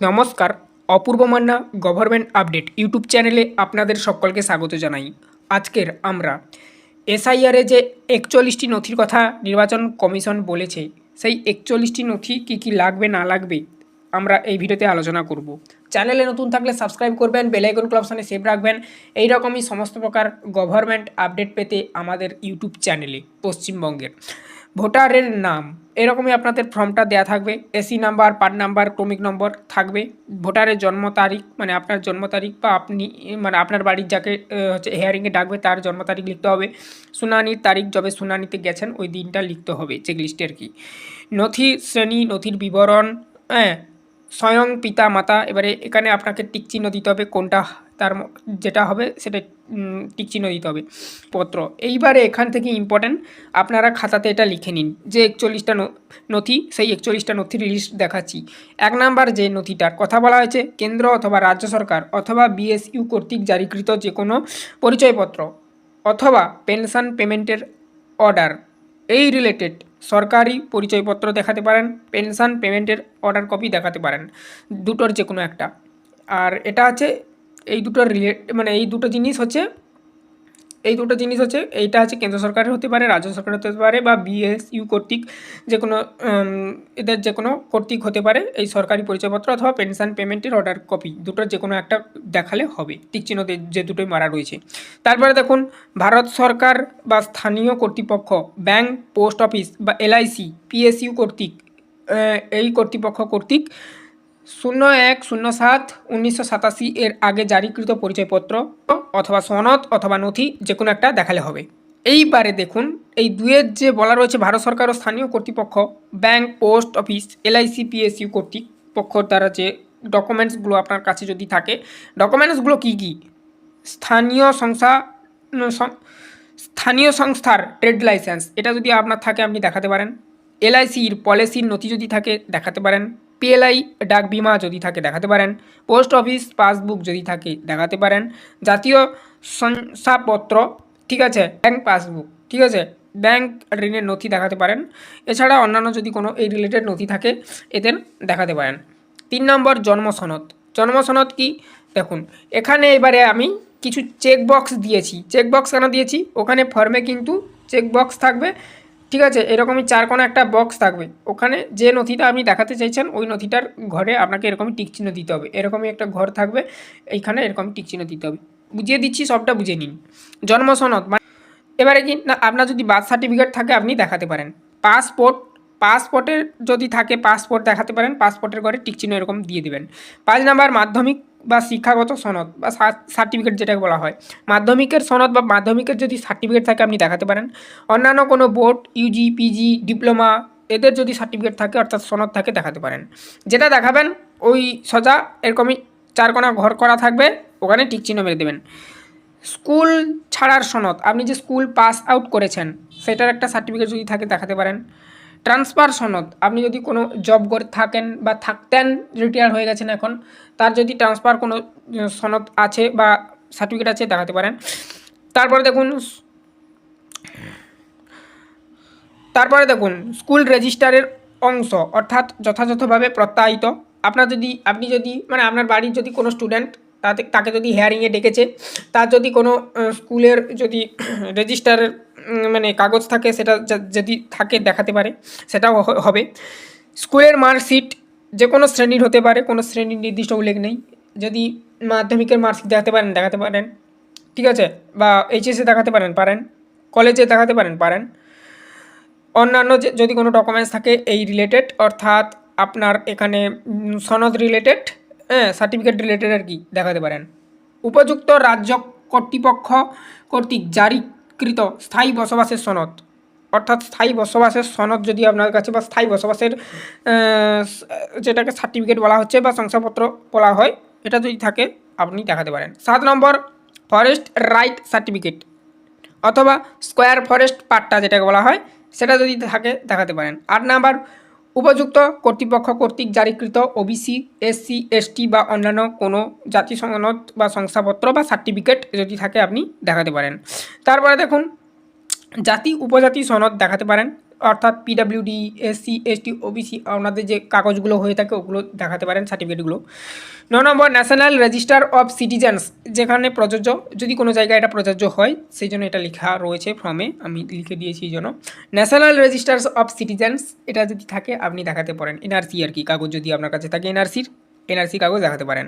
নমস্কার, Apurba Manna government update YouTube চ্যানেলে আপনাদের সকলকে স্বাগত জানাই। আজকের আমরা এসআইআরে যে একচল্লিশটি নথির কথা নির্বাচন কমিশন বলেছে, সেই একচল্লিশটি নথি কী কী লাগবে, না লাগবে, আমরা এই ভিডিওতে আলোচনা করব। চ্যানেলে নতুন থাকলে সাবস্ক্রাইব করবেন বেলাইকন ক্লাবসানে সেভ রাখবেন এই রকমই সমস্ত প্রকার গভর্নমেন্ট আপডেট পেতে আমাদের ইউটিউব চ্যানেলে, পশ্চিমবঙ্গের। ভোটারের নাম এরকমই আপনাদের ফর্মটা দেয়া থাকবে। এসি নাম্বার, পার্ট নাম্বার, ক্রমিক নম্বর থাকবে। ভোটারের জন্ম তারিখ মানে আপনার জন্ম তারিখ বা আপনি মানে আপনার বাড়ির যাকে হচ্ছে হেয়ারিংয়ে ডাকবে, তার জন্ম তারিখ লিখতে হবে। শুনানির তারিখ যবে শুনানিতে গেছেন, ওই দিনটা লিখতে হবে চেকলিস্টে আর কি। নথি শ্রেণি, নথির বিবরণ হ্যাঁ স্বয়ং পিতা মাতা এবারে এখানে আপনাকে টিকচিহ্ন দিতে হবে কোনটা তার যেটা হবে সেটা টিকচিহ্ন দিতে হবে। পত্র। এইবারে এখান থেকে ইম্পর্ট্যান্ট আপনারা খাতাতে এটা লিখে নিন, যে একচল্লিশটা নথি, সেই একচল্লিশটা নথির লিস্ট দেখাচ্ছি। এক নাম্বার যে নথিটার কথা বলা হয়েছে, কেন্দ্র অথবা রাজ্য সরকার অথবা বিএসইউ কর্তৃক জারিকৃত যে কোনো পরিচয়পত্র অথবা পেনশন পেমেন্টের অর্ডার এই রিলেটেড সরকারি পরিচয়পত্র দেখাতে পারেন, পেনশন পেমেন্টের অর্ডার কপি দেখাতে পারেন, দুটোর যে কোনো একটা। আর এটা হচ্ছে এই দুটোর রিলেট মানে এই দুটো জিনিস হচ্ছে, এই দুটো জিনিস হচ্ছে, এইটা হচ্ছে কেন্দ্র সরকারের হতে পারে, রাজ্য সরকার হতে পারে, বা বিএসইউ কর্তৃক যে কোনো এদের যে কোনো কর্তৃক হতে পারে, এই সরকারি পরিচয়পত্র অথবা পেনশন পেমেন্টের অর্ডার কপি দুটোর যে কোনো একটা দেখালে হবে, টিক চিহ্ন দিয়ে যে দুটোই মারা রয়েছে। তারপরে দেখুন, ভারত সরকার বা স্থানীয় কর্তৃপক্ষ, ব্যাংক, পোস্ট অফিস বা এলআইসি পিএসইউ কর্তৃক এই কর্তৃপক্ষ কর্তৃক শূন্য এক, শূন্য সাত, উনিশশো সাতাশি এর আগে জারিকৃত পরিচয়পত্র অথবা সনদ অথবা নথি যে কোনো একটা দেখালে হবে। এইবারে দেখুন, এই দুয়ের যে বলা রয়েছে ভারত সরকার ও স্থানীয় কর্তৃপক্ষ, bank, post office LIC PSU কর্তৃপক্ষ দ্বারা যে ডকুমেন্টসগুলো আপনার কাছে যদি থাকে, ডকুমেন্টসগুলো কী কী? স্থানীয় সংস্থা স্থানীয় সংস্থার ট্রেড লাইসেন্স, এটা যদি আপনার থাকে আপনি দেখাতে পারেন। এলআইসির পলিসির নথি যদি থাকে, দেখাতে পারেন। পিএলআই ডাক বিমা যদি থাকে দেখাতে পারেন, পোস্ট অফিস, পাসবুক যদি থাকে দেখাতে পারেন, জাতীয় শংসাপত্র, ঠিক আছে, ব্যাংক পাসবুক, ঠিক আছে, ব্যাংক ঋণের নথি দেখাতে পারেন। এছাড়া অন্যান্য যদি কোনো এই রিলেটেড নথি থাকে, এদের দেখাতে পারেন। তিন নম্বর, জন্ম সনদ। জন্ম সনদ কি? দেখুন, এখানে এবারে আমি কিছু চেকবক্স দিয়েছি। চেকবক্স কেন দিয়েছি? ওখানে ফর্মে কিন্তু চেকবক্স থাকবে। ঠিক আছে, এরকমই চার কোনো একটা বক্স থাকবে। ওখানে যে নথিটা আপনি দেখাতে চাইছেন, ওই নথিটার ঘরে আপনাকে এরকমই টিক চিহ্ন দিতে হবে। এরকমই একটা ঘর থাকবে, এইখানে এরকম টিক চিহ্ন দিতে হবে। বুঝিয়ে দিচ্ছি, সবটা বুঝে নিন। জন্ম সনদ মানে এবারে কি, না, আপনার যদি বার্থ সার্টিফিকেট থাকে, আপনি দেখাতে পারেন। পাসপোর্ট, পাসপোর্টের যদি থাকে, পাসপোর্ট দেখাতে পারেন, পাসপোর্টের ঘরে টিক চিহ্ন এরকম দিয়ে দেবেন। পাঁচ নাম্বার, মাধ্যমিক বা শিক্ষাগত সনদ বা সার্টিফিকেট যেটাকে বলা হয়। মাধ্যমিকের সনদ বা মাধ্যমিকের যদি সার্টিফিকেট থাকে, আপনি দেখাতে পারেন। অন্যান্য কোনো বোর্ড ইউজি পিজি ডিপ্লোমা এদের যদি সার্টিফিকেট থাকে, অর্থাৎ সনদ থাকে, দেখাতে পারেন। যেটা দেখাবেন, ওই সোজা, এরকমই চারকোনা ঘর করা থাকবে, ওখানে টিক চিহ্ন মেরে দেবেন। স্কুল ছাড়ার সনদ, আপনি যে স্কুল পাস আউট করেছেন, সেটার একটা সার্টিফিকেট যদি থাকে, দেখাতে পারেন। ট্রান্সফার সনদ। আপনি যদি কোনো জব করে থাকেন বা থাকতেন রিটায়ার হয়ে গেছেন এখন, তার যদি ট্রান্সফার কোনো সনদ আছে বা সার্টিফিকেট আছে, দেখাতে পারেন। তারপরে দেখুন তারপরে দেখুন স্কুল রেজিস্টারের অংশ, অর্থাৎ যথাযথভাবে প্রত্যায়িত। আপনার যদি, আপনি যদি মানে আপনার বাড়ির যদি কোনো স্টুডেন্ট তাতে, তাকে যদি হেয়ারিংয়ে ডেকেছে, তার যদি কোনো স্কুলের যদি রেজিস্টারের মানে কাগজ থাকে, সেটা যদি থাকে দেখাতে পারে, সেটাও হবে। স্কুলের মার্কশিট যে কোনো শ্রেণির হতে পারে, কোনো শ্রেণির নির্দিষ্ট উল্লেখ নেই। যদি মাধ্যমিকের মার্কশিট দেখাতে পারেন দেখাতে পারেন, ঠিক আছে? বা এইচএসে দেখাতে পারেন পারেন। কলেজে দেখাতে পারেন পারেন। অন্যান্য যদি কোনো ডকুমেন্টস থাকে এই রিলেটেড, অর্থাৎ আপনার এখানে সনদ রিলেটেড হ্যাঁ সার্টিফিকেট রিলেটেড আর কি দেখাতে পারেন। উপযুক্ত রাজ্য কর্তৃপক্ষ কর্তৃক জারিকৃত স্থায়ী বসবাসের সনদ। অর্থাৎ স্থায়ী বসবাসের সনদ যদি আপনার কাছে বা স্থায়ী বসবাসের যেটাকে সার্টিফিকেট বলা হচ্ছে বা শংসাপত্র বলা হয়, এটা যদি থাকে, আপনি দেখাতে পারেন। সাত নম্বর ফরেস্ট রাইট সার্টিফিকেট অথবা স্কোয়ার ফরেস্ট পাট্টা যেটাকে বলা হয়, সেটা যদি থাকে, দেখাতে পারেন। আট নাম্বার উপযুক্ত কর্তৃপক্ষ কর্তৃক জারিকৃত ওবিসি, এসসি, এসটি বা অন্যান্য কোনো জাতি বা শংসাপত্র বা সার্টিফিকেট যদি থাকে আপনি দেখাতে পারেন। তারপরে দেখুন, জাতি, উপজাতি সনদ দেখাতে পারেন। অর্থাৎ পিডাব্লিউডি এসসি এসটি ওবিসি আপনাদের যে কাগজগুলো হয়ে থাকে ওগুলো দেখাতে পারেন সার্টিফিকেটগুলো ন নম্বর ন্যাশনাল রেজিস্টার অফ সিটিজেন্স যেখানে প্রযোজ্য, যদি কোনো জায়গায় এটা প্রযোজ্য হয়, সেই জন্য এটা লেখা রয়েছে ফর্মে আমি লিখে দিয়েছি এই জন্য। ন্যাশনাল রেজিস্টার্স অফ সিটিজেন্স এটা যদি থাকে, আপনি দেখাতে পারেন। এনআরসি আর কি, কাগজ যদি আপনার কাছে থাকে এনআরসির এনআরসি কাগজ দেখাতে পারেন।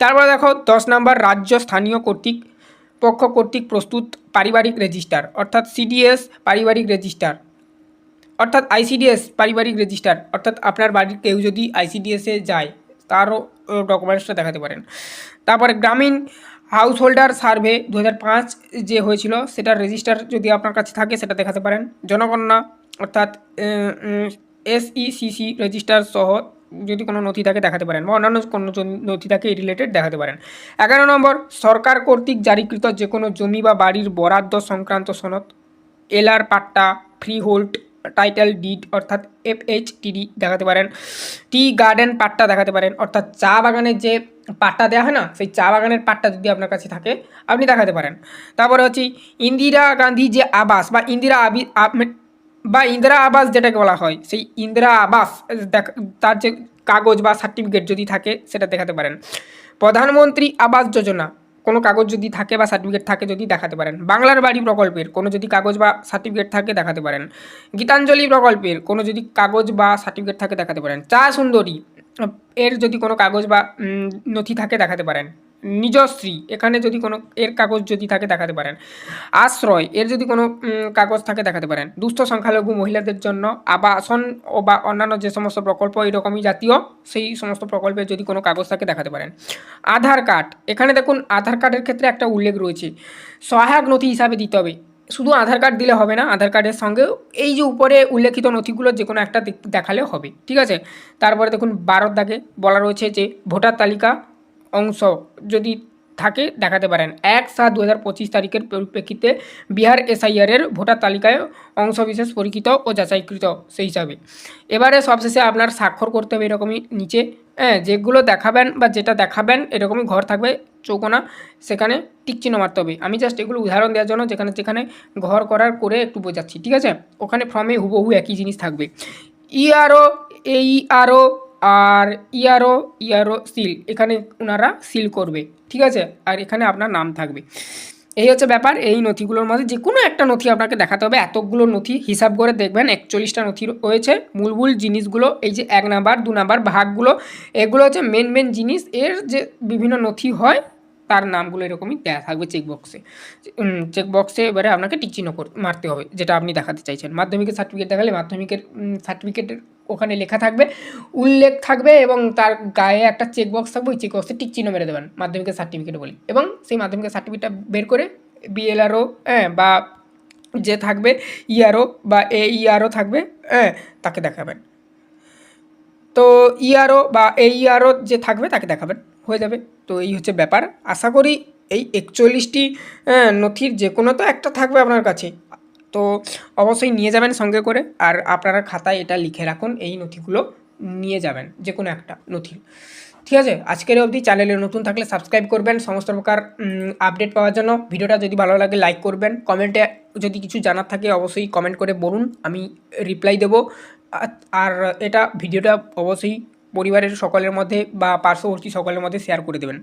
তারপরে দেখো, দশ নম্বর, রাজ্য স্থানীয় কর্তৃক, পক্ষ কর্তৃক প্রস্তুত পারিবারিক রেজিস্টার অর্থাৎ সিডিএস পারিবারিক রেজিস্টার অর্থাৎ আইসিডিএস পারিবারিক রেজিস্টার অর্থাৎ আপনার বাড়ির কেউ যদি আইসিডিএসে যায়, তারও ডকুমেন্টসটা দেখাতে পারেন। তারপরে গ্রামীণ হাউস হোল্ডার সার্ভে দু যে হয়েছিল, সেটার রেজিস্টার যদি আপনার কাছে থাকে, সেটা দেখাতে পারেন। জনগণনা, অর্থাৎ এসইসিসি রেজিস্টার সহ যদি কোনো নথি থাকে, দেখাতে পারেন। বা অন্যান্য কোনো নথি থাকে এই রিলেটেড দেখাতে পারেন। এগারো নম্বর, সরকার কর্তৃক জারিকৃত যে কোনো জমি বা বাড়ির বরাদ্দ সংক্রান্ত সনদ LR patta free hold title deed অর্থাৎ এফএইচটিডি দেখাতে পারেন। টি গার্ডেন পাট্টা দেখাতে পারেন। অর্থাৎ চা বাগানের যে পাট্টা দেওয়া হয় না, সেই চা বাগানের পাট্টা যদি আপনার কাছে থাকে, আপনি দেখাতে পারেন। তারপরে হচ্ছে ইন্দিরা গান্ধী যে আবাস বা ইন্দিরা আবি বা ইন্দিরা আবাস যেটাকে বলা হয়, সেই ইন্দিরা আবাস তার যে কাগজ বা সার্টিফিকেট যদি থাকে, সেটা দেখাতে পারেন। প্রধানমন্ত্রী আবাস যোজনা কোনো কাগজ যদি থাকে বা সার্টিফিকেট থাকে যদি দেখাতে পারেন। বাংলার বাড়ি প্রকল্পের কোনো যদি কাগজ বা সার্টিফিকেট থাকে দেখাতে পারেন। গীতাঞ্জলি প্রকল্পের কোনো যদি কাগজ বা সার্টিফিকেট থাকে দেখাতে পারেন। চা সুন্দরী, এর যদি কোনো কাগজ বা নথি থাকে দেখাতে পারেন। নিজশ্রী, এখানে যদি কোনো, এর কাগজ যদি থাকে দেখাতে পারেন। আশ্রয়, এর যদি কোনো কাগজ থাকে দেখাতে পারেন। দুস্থ সংখ্যালঘু মহিলাদের জন্য আবাসন ও বা অন্যান্য যে সমস্ত প্রকল্প এরকমই জাতীয়, সেই সমস্ত প্রকল্পের যদি কোনো কাগজ থাকে দেখাতে পারেন। আধার কার্ড, এখানে দেখুন আধার কার্ডের ক্ষেত্রে একটা উল্লেখ রয়েছে। সহায়ক নথি হিসাবে দিতে হবে। শুধু আধার কার্ড দিলে হবে না, আধার কার্ডের সঙ্গেও এই যে উপরে উল্লেখিত নথিগুলো যে কোনো একটা দেখ- দেখালে হবে, ঠিক আছে? তারপরে দেখুন বারোর দাগে বলা রয়েছে যে ভোটার তালিকা অংশ যদি থাকে, দেখাতে পারেন। এক সাত দু তারিখের পরিপ্রেক্ষিতে বিহার এসআইআরের ভোটার তালিকায় অংশবিশেষ পরীক্ষিত ও যাচাইকৃত সেই হিসাবে। এবারে সবশেষে আপনার স্বাক্ষর করতে হবে এরকমই নিচে। হ্যাঁ যেগুলো দেখাবেন বা যেটা দেখাবেন এরকমই ঘর থাকবে, চৌকোনা, সেখানে টিক চিহ্ন মারতে হবে। আমি জাস্ট এগুলো উদাহরণ দেওয়ার জন্য যেখানে যেখানে ঘর করার করে একটু বোঝাচ্ছি, ঠিক আছে? ওখানে ফর্মে হুবহু একই জিনিস থাকবে। ইআরও এইআরও আর ইয়ারো ইয়ারো সিল। এখানে ওনারা সিল করবে, ঠিক আছে? আর এখানে আপনার নাম থাকবে। এই হচ্ছে ব্যাপার, এই নথিগুলোর মধ্যে যে কোনো একটা নথি আপনাকে দেখাতে হবে। এতগুলো নথি, হিসাব করে দেখবেন, একচল্লিশটা নথি রয়েছে। মূল মূল জিনিসগুলো, এই যে এক নাম্বার, দু নাম্বার, ভাগগুলো, এগুলো হচ্ছে মেন মেন জিনিস। এর যে বিভিন্ন নথি হয় তার নামগুলো এরকমই দেওয়া থাকবে চেকবক্সে চেকবক্সে এবারে আপনাকে টিক চিহ্ন কর- মারতে হবে, যেটা আপনি দেখাতে চাইছেন। মাধ্যমিকের সার্টিফিকেট দেখালে মাধ্যমিকের সার্টিফিকেটের ওখানে লেখা থাকবে, উল্লেখ থাকবে এবং তার গায়ে একটা চেকবক্স থাকবে, ওই চেকবক্সে টিক চিহ্ন মেরে দেবেন, মাধ্যমিকের সার্টিফিকেট বলে। এবং সেই মাধ্যমিকের সার্টিফিকেটটা বের করে বিএলআরও হ্যাঁ বা যে থাকবে ইআরও বা এ ইআরও থাকবে হ্যাঁ তাকে দেখাবেন। তো ইআরও বা এইআরও যে থাকবে তাকে দেখাবেন, হয়ে যাবে। তো এই হচ্ছে ব্যাপার। আশা করি এই একচল্লিশটি নথির যে কোনো তো একটা থাকবে আপনার কাছে। তো অবশ্যই নিয়ে যাবেন সঙ্গে করে আর আপনারা খাতায় এটা লিখে রাখুন, এই নথিগুলো নিয়ে যাবেন, যে কোনো একটা নথি। ঠিক আছে? আজকের অবধি চ্যানেলে নতুন থাকলে সাবস্ক্রাইব করবেন। সমস্ত প্রকার আপডেট পাওয়ার জন্য ভিডিওটা যদি ভালো লাগে লাইক করবেন। কমেন্টে যদি কিছু জানার থাকে অবশ্যই কমেন্ট করে বলুন। আমি রিপ্লাই দেবো। আর এটা ভিডিওটা অবশ্যই পরিবারের সকলের মধ্যে বা পার্শ্ববর্তী সকলের মধ্যে শেয়ার করে দেবেন।